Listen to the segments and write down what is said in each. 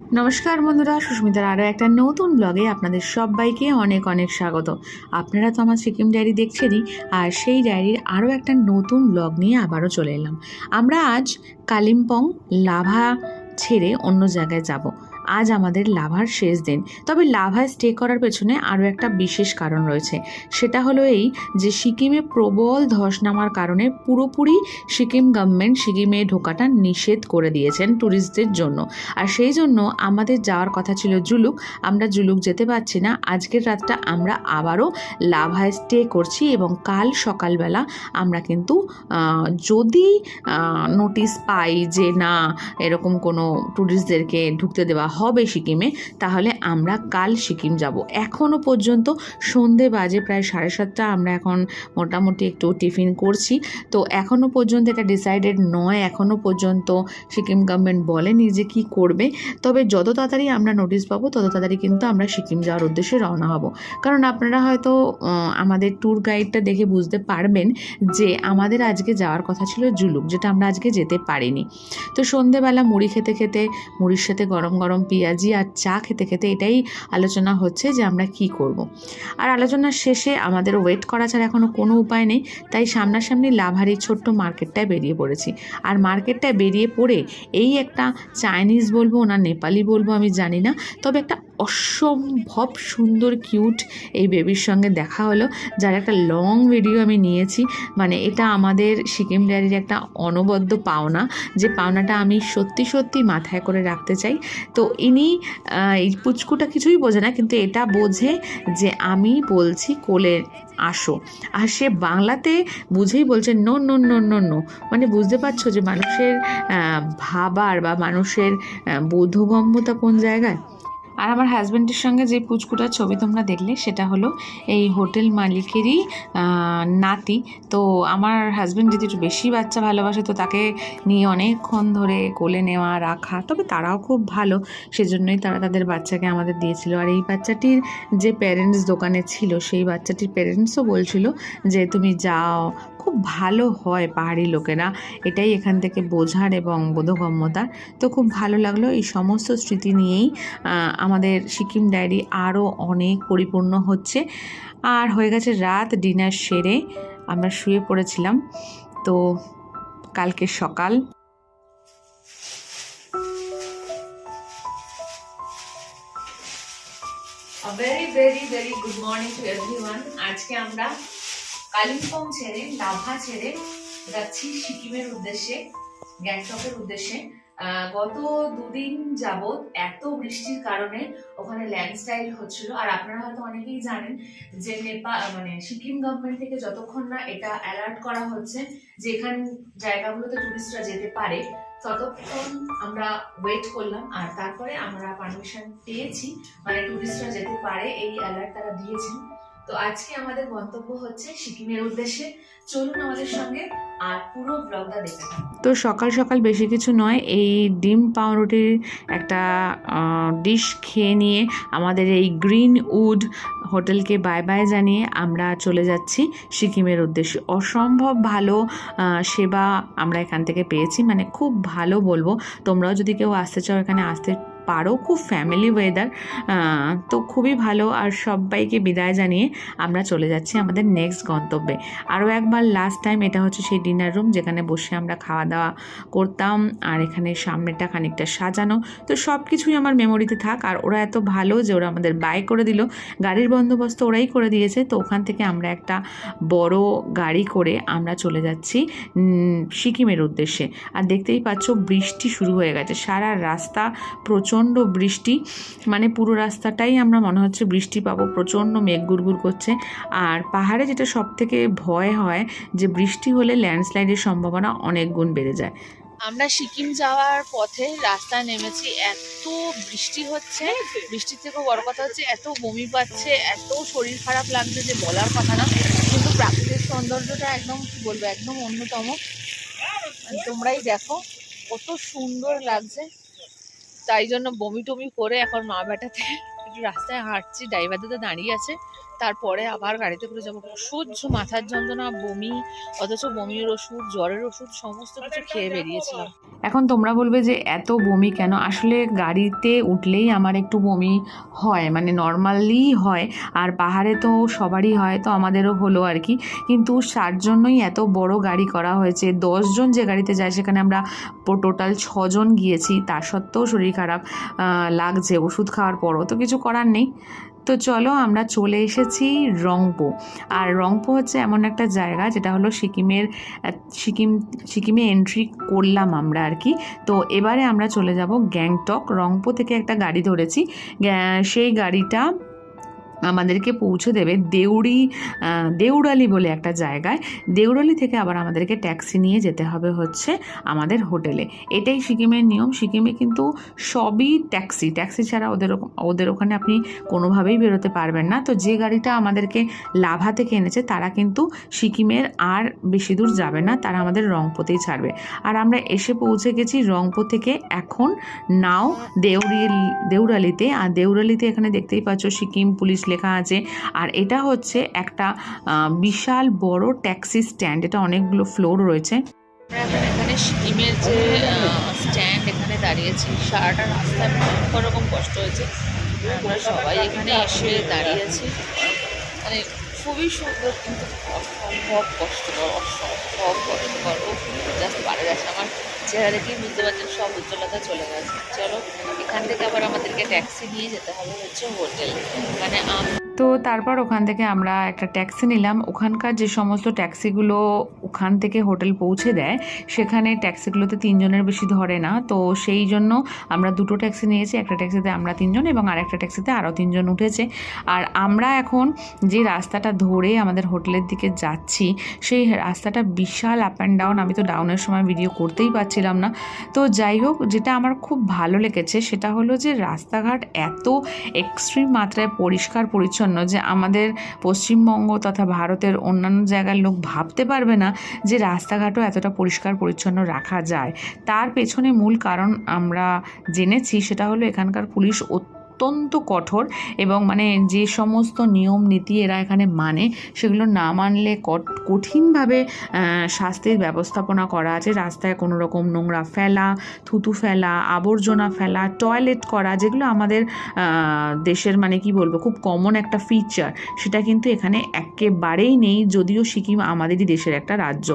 নমস্কার বন্ধুরা, সুস্মিতার আরও একটা নতুন ব্লগে আপনাদের সবাইকে অনেক অনেক স্বাগত। আপনারা তো আমার সিকিম ডায়েরি দেখছেনই, আর সেই ডায়েরির আরও একটা নতুন ব্লগ নিয়ে আবারও চলে এলাম। আমরা আজ কালিম্পং লাভা ছেড়ে অন্য জায়গায় যাব। আজ আমাদের লাভার শেষ দিন। তবে লাভায় স্টে করার পেছনে আরও একটা বিশেষ কারণ রয়েছে। সেটা হলো এই যে সিকিমে প্রবল ধস নামার কারণে পুরোপুরি সিকিম গভর্নমেন্ট সিকিমে ঢোকাটা নিষেধ করে দিয়েছেন ট্যুরিস্টদের জন্য। আর সেই জন্য আমাদের যাওয়ার কথা ছিল জুলুক। আমরা জুলুক যেতে পারছি না। আজকের রাতটা আমরা আবারও লাভায় স্টে করছি এবং কাল সকালবেলা আমরা কিন্তু যদি নোটিশ পাই যে না, এরকম কোনো ট্যুরিস্টদেরকে ঢুকতে দেওয়া হবে সিকিমে, তাহলে আমরা কাল সিকিম যাব। এখনও পর্যন্ত সন্ধে বাজে, প্রায় সাড়ে সাতটা আমরা এখন মোটামুটি একটু টিফিন করছি। তো এখনও পর্যন্ত এটা ডিসাইডেড নয় এখনও পর্যন্ত সিকিম গভর্নমেন্ট বলেনি যে কী করবে। তবে যত তাড়াতাড়ি আমরা নোটিশ পাবো, তত তাড়াতাড়ি কিন্তু আমরা সিকিম যাওয়ার উদ্দেশ্যে রওনা হব। কারণ আপনারা হয়তো আমাদের ট্যুর গাইডটা দেখে বুঝতে পারবেন যে আমাদের আজকে যাওয়ার কথা ছিল জুলুক, যেটা আমরা আজকে যেতে পারিনি। তো সন্ধেবেলা মুড়ি খেতে খেতে, মুড়ির সাথে গরম গরম পেঁয়াজি আর চা খেতে খেতে এটাই আলোচনা হচ্ছে যে আমরা কি করব। আর আলোচনার শেষে আমাদের ওয়েট করা ছাড়া এখনও কোনো উপায় নেই, তাই সামনাসামনি লাভারি ছোট্ট মার্কেটটায় বেরিয়ে পড়েছি আর মার্কেটটায় বেরিয়ে পড়ে এই একটা চাইনিজ বলব না নেপালি বলব আমি জানি না, তবে একটা অসম্ভব সুন্দর কিউট এই বেবির সঙ্গে দেখা হলো, যার একটা লং ভিডিও আমি নিয়েছি। মানে এটা আমাদের সিকিম ডায়েরির একটা অনবদ্য পাওনা, যে পাওনাটা আমি সত্যি সত্যি মাথায় করে রাখতে চাই। তো ইনি এই পুচকুটা কিছুই বোঝে না, কিন্তু এটা বোঝে যে আমি বলছি কোলে আসো। আর সে বাংলাতে বুঝেই বলছে no no no no no মানে বুঝতে পারছ যে মানুষের ভাবার বা মানুষের বোধগম্যতা কোন জায়গায়? আর আমার হাজব্যান্ডের সঙ্গে যে পুচকুটার ছবি তোমরা দেখলে, সেটা হলো এই হোটেল মালিকেরই নাতি। তো আমার হাজব্যান্ড যদি একটু বেশি বাচ্চা ভালোবাসে, তো তাকে নিয়ে অনেকক্ষণ ধরে কোলে নেওয়া, রাখা, তবে তারাও খুব ভালো। সেজন্যই তারা তাদের বাচ্চাকে আমাদের দিয়েছিল। আর এই বাচ্চাটির যে প্যারেন্টস দোকানে ছিল, সেই বাচ্চাটির প্যারেন্টসও বলছিল যে, তুমি যাও, খুব ভালো হয় পাহাড়ি লোকেরা। এটাই এখান থেকে বোঝার এবং বোধগম্যতার তো খুব ভালো লাগল এই সমস্ত স্মৃতি নিয়েই আমাদের সিকিম ডায়েরি আরও অনেক পরিপূর্ণ হচ্ছে। আর হয়ে গেছে রাত, ডিনার সেরে আমরা শুয়ে পড়েছিলাম। তো কালকে সকাল। Very very very good morning to everyone আজকে আমরা কালিম্পং ছেড়ে লাভা ছেড়ে যাচ্ছি সিকিমের উদ্দেশ্যে, গ্যাংটকের উদ্দেশ্যে। গত দুদিন যাবত এত বৃষ্টির কারণে ওখানে ল্যান্ডস্লাইড হচ্ছিল। আর আপনারা হয়তো অনেকেই জানেন যে নেপাল মানে সিকিম গভর্নমেন্ট থেকে যতক্ষণ না এটা অ্যালার্ট করা হচ্ছে যে এখান জায়গাগুলোতে টুরিস্টরা যেতে পারে, ততক্ষণ আমরা ওয়েট করলাম। আর তারপরে আমরা পারমিশন পেয়েছি মানে টুরিস্টরা যেতে পারে, এই অ্যালার্ট তারা দিয়েছেন। তো আজকে আমাদের গন্তব্য হচ্ছে সিকিমের উদ্দেশ্যে। চলুন আমাদের সঙ্গে আর পুরো ব্লগটা দেখে তো সকাল সকাল বেশি কিছু নয়, এই ডিম পাউরুটির একটা ডিশ খেয়ে নিয়ে আমাদের এই গ্রিন উড হোটেলকে বাই বাই জানিয়ে আমরা চলে যাচ্ছি সিকিমের উদ্দেশ্যে। অসম্ভব ভালো সেবা আমরা এখান থেকে পেয়েছি মানে খুব ভালো বলব। তোমরাও যদি কেউ আসতে চাও এখানে আসতে পারো খুব ফ্যামিলি ওয়েদার তো খুবই ভালো। আর সবাইকে বিদায় জানিয়ে আমরা চলে যাচ্ছি আমাদের নেক্সট গন্তব্যে। আরও একবার লাস্ট টাইম এটা হচ্ছে সেই ডিনার রুম যেখানে বসে আমরা খাওয়া দাওয়া করতাম, আর এখানে সামনেটা খানিকটা সাজানো। তো সব কিছুই আমার মেমোরিতে থাক, আর ওরা এত ভালো যে ওরা আমাদের বাই করে দিল। গাড়ির বন্দোবস্ত ওরাই করে দিয়েছে, তো ওখান থেকে আমরা একটা বড় গাড়ি করে আমরা চলে যাচ্ছি সিকিমের উদ্দেশ্যে। আর দেখতেই পাচ্ছ বৃষ্টি শুরু হয়ে গেছে। সারা রাস্তা প্রচণ্ড বৃষ্টি মানে পুরো রাস্তাটাই আমরা মনে হচ্ছে বৃষ্টি পাবো, প্রচণ্ড মেঘ গুড়গুড় করছে। আর পাহাড়ে যেটা সব থেকে ভয় হয়, যে বৃষ্টি হলে ল্যান্ডস্লাইডের সম্ভাবনা অনেক গুণ বেড়ে যায়। আমরা সিকিম যাওয়ার পথে রাস্তায় নেমেছি, এত বৃষ্টি হচ্ছে, বৃষ্টির থেকেও বড় কথা হচ্ছে এত বমি পাচ্ছে, এত শরীর খারাপ লাগছে যে বলার কথা না। কিন্তু প্রাকৃতিক সৌন্দর্যটা একদম, কি বলব, একদম অন্যতম। তোমরাই দেখো, কত সুন্দর লাগছে। তাই জন্য বমি টমি করে এখন মা বেটাতে একটু রাস্তায় হাঁটছি ড্রাইভার দাদা দাঁড়িয়ে আছে। তারপরে আবার গাড়িতে করে যাব। সহ্য মাথার যন্ত্রণা, বমি, অথচ বমির ওষুধ, জ্বরের ওষুধ, সমস্ত কিছু খেয়ে বেরিয়েছিলাম। এখন তোমরা বলবে যে এত বমি কেন? আসলে গাড়িতে উঠলেই আমার একটু বমি হয় মানে নর্মালি হয়। আর পাহাড়ে তো সবারই হয়, তো আমাদেরও হলো আর কি। কিন্তু তার জন্যই এত বড় গাড়ি করা হয়েছে দশজন যে গাড়িতে যায় সেখানে আমরা টোটাল ছজন গিয়েছি। তা সত্ত্বেও শরীর খারাপ লাগছে, ওষুধ খাওয়ার পরও তো কিছু করার নেই। তো চলো আমরা চলে এসেছি রংপো। আর রংপো হচ্ছে এমন একটা জায়গা যেটা হলো সিকিমের সিকিম, সিকিমে এন্ট্রি করলাম আমরা আর কি। তো এবারে আমরা চলে যাব গ্যাংটক। রংপো থেকে একটা গাড়ি ধরেছি। সেই গাড়িটা আমাদেরকে পৌঁছে দেবে দেউড়ি দেউড়ালি বলে একটা জায়গায়। দেউড়ালি থেকে আবার আমাদেরকে ট্যাক্সি নিয়ে যেতে হবে হচ্ছে আমাদের হোটেলে। এটাই সিকিমের নিয়ম। সিকিমে কিন্তু সবই ট্যাক্সি। ট্যাক্সি ছাড়া ওদের ওদের ওখানে আপনি কোনোভাবেই বেরোতে পারবেন না। তো যে গাড়িটা আমাদেরকে লাভা থেকে এনেছে তারা কিন্তু সিকিমের আর বেশি দূর যাবে না। তারা আমাদের রংপোতেই ছাড়বে। আর আমরা এসে পৌঁছে গেছি রংপো থেকে এখন। নাও দেউরি দেউরালিতে আর দেউরালিতে এখানে দেখতেই পাচ্ছ সিকিম পুলিশ লেখা আছে। আর এটা হচ্ছে একটা বিশাল বড় ট্যাক্সি স্ট্যান্ড এটা অনেকগুলো ফ্লোর রয়েছে। আমরা এখন সিকিমের যে স্ট্যান্ড এখানে দাঁড়িয়েছি। সারাটা রাস্তায় ভয়ঙ্কর রকম কষ্ট হয়েছে। আমরা সবাই এখানে এসে দাঁড়িয়েছি মানে খুবই সুন্দর কিন্তু অসম্ভব কষ্টকর অসম্ভব কষ্টকর। ও জাস্ট পারা যাচ্ছে। আমার চেহারা দেখেই বুঝতে পারছেন, সব উজ্জ্বলতা চলে গেছে। চলো এখান থেকে আবার আমাদেরকে ট্যাক্সি নিয়ে যেতে হবে হচ্ছে হোটেল। মানে তো তারপর ওখান থেকে আমরা একটা ট্যাক্সি নিলাম। ওখানকার যে সমস্ত ট্যাক্সিগুলো ওখান থেকে হোটেল পৌঁছে দেয়, সেখানে ট্যাক্সিগুলোতে তিনজনের বেশি ধরে না। তো সেই জন্য আমরা দুটো ট্যাক্সি নিয়েছি, একটা ট্যাক্সিতে আমরা তিনজন এবং আরেকটা ট্যাক্সিতে আরও তিনজন উঠেছে। আর আমরা এখন যে রাস্তাটা ধরে আমাদের হোটেলের দিকে যাচ্ছি, সেই রাস্তাটা বিশাল আপ অ্যান্ড ডাউন আমি তো ডাউনের সময় ভিডিও করতেই পারছিলাম না। তো যাই হোক, যেটা আমার খুব ভালো লেগেছে, সেটা হলো যে রাস্তাঘাট এত এক্সট্রিম মাত্রায় পরিষ্কার, পরিচ্ছন্ন যে আমাদের পশ্চিমবঙ্গ তথা ভারতের অন্যান্য জায়গার লোক ভাবতে পারবে না যে রাস্তাঘাটও এতটা পরিষ্কার, পরিচ্ছন্ন রাখা যায়। তার পেছনে মূল কারণ আমরা জেনেছি সেটা হলো এখানকার পুলিশ অত্যন্ত কঠোর এবং মানে যে সমস্ত নিয়ম, নীতি এরা এখানে মানে সেগুলো না মানলে কঠিনভাবে শাস্তির ব্যবস্থাপনা করা আছে। রাস্তায় কোনো রকম নোংরা ফেলা, থুতু ফেলা, আবর্জনা ফেলা, টয়লেট করা, যেগুলো আমাদের দেশের মানে কি বলব, খুব কমন একটা ফিচার সেটা কিন্তু এখানে একেবারেই নেই, যদিও সিকিম আমাদেরই দেশের একটা রাজ্য।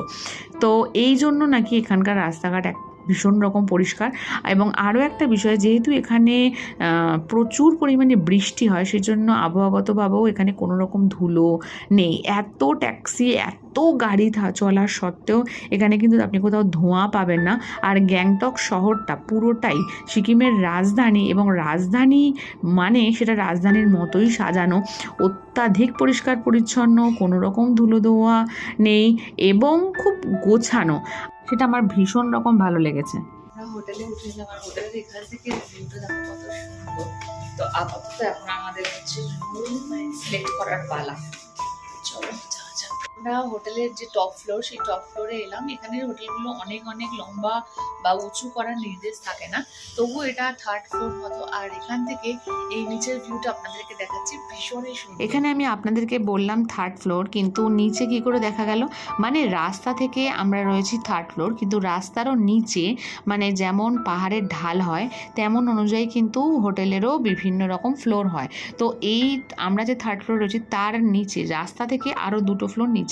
তো এই জন্য নাকি এখানকার রাস্তাঘাট এক ভীষণ রকম পরিষ্কার। এবং আরও একটা বিষয়, যেহেতু এখানে প্রচুর পরিমাণে বৃষ্টি হয়, সেজন্য আবহাওয়াগতভাবেও এখানে কোনো রকম ধুলো নেই। এত ট্যাক্সি, এত গাড়ি থা- চলা সত্ত্বেও এখানে কিন্তু আপনি কোথাও ধোঁয়া পাবেন না। আর গ্যাংটক শহরটা পুরোটাই সিকিমের রাজধানী এবং রাজধানী মানে সেটা রাজধানীর মতোই সাজানো। অত্যাধিক পরিষ্কার পরিচ্ছন্ন কোনো রকম ধুলো ধোয়া নেই এবং খুব গোছানো। সেটা আমার ভীষণ রকম ভালো লেগেছে থেকে তো আপাতত এখন আমাদের হচ্ছে রুম সিলেক্ট করার পালা। আমরা হোটেলের যে টপ ফ্লোর সেই টপ ফ্লোরে এলাম। এখানে হোটেলগুলো অনেক অনেক লম্বা বা উঁচু করার নির্দেশ থাকে না। তবু এটা থার্ড ফ্লোর মতো। আর এখান থেকে এই নিচের ভিউটা আপনাদেরকে দেখাচ্ছি, ভীষণই সুন্দর। এখানে আমি আপনাদেরকে বললাম থার্ড ফ্লোর কিন্তু নিচে কি করে দেখা গেল? মানে রাস্তা থেকে আমরা রয়েছি থার্ড ফ্লোর কিন্তু রাস্তারও নিচে মানে যেমন পাহাড়ের ঢাল হয়, তেমন অনুযায়ী কিন্তু হোটেলেরও বিভিন্ন রকম ফ্লোর হয়। তো এই আমরা যে থার্ড ফ্লোর রয়েছি, তার নিচে, রাস্তা থেকে আরও দুটো ফ্লোর নিচে।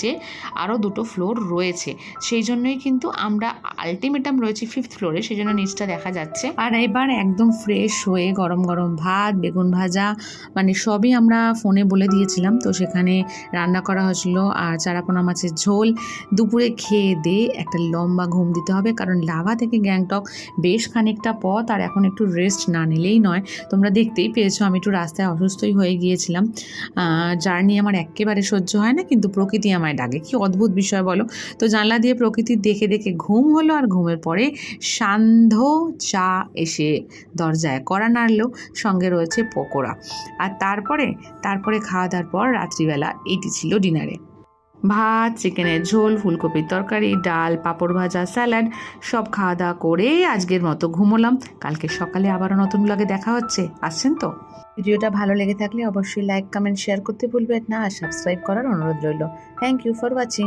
আরও দুটো ফ্লোর রয়েছে। সেই জন্যই কিন্তু আমরা আলটিমেটাম রয়েছি ফিফথ ফ্লোরে সেই জন্য নিচটা দেখা যাচ্ছে। আর এবার একদম ফ্রেশ হয়ে গরম গরম ভাত, বেগুন ভাজা মানে সবই আমরা ফোনে বলে দিয়েছিলাম। তো সেখানে রান্না করা হয়েছিল আর চারাপোনা মাছের ঝোল। দুপুরে খেয়ে দিয়ে একটা লম্বা ঘুম দিতে হবে, কারণ লাভা থেকে গ্যাংটক বেশ খানিকটা পথ, আর এখন একটু রেস্ট না নিলেই নয়। তোমরা দেখতেই পেয়েছ, আমি একটু রাস্তায় অসুস্থই হয়ে গিয়েছিলাম। জার্নি আমার একেবারে সহ্য হয় না, কিন্তু প্রকৃতি আমায় ডাকে। কি অদ্ভুত বিষয় বলো। তো জানলা দিয়ে প্রকৃতি দেখে দেখে ঘুম হলো আর ঘুমের পরে সান্ধ্য চা এসে দরজায় কড়া নাড়লো। সঙ্গে রয়েছে পকোড়া। আর তারপরে তারপরে খাওয়া দাওয়ার পর রাত্রিবেলা এটি ছিল ডিনারে। ভাত চিকেনের ঝোল, ফুলকপির তরকারি, ডাল, পাঁপড় ভাজা, স্যালাড, সব খাওয়া দাওয়া করে আজকের মতো ঘুমোলাম। কালকে সকালে আবারও নতুন ব্লগে দেখা হচ্ছে। আসছেন তো? ভিডিওটা ভালো লেগে থাকলে অবশ্যই লাইক কমেন্ট শেয়ার করতে ভুলবেন না। আর সাবস্ক্রাইব করার অনুরোধ রইল। Thank you for watching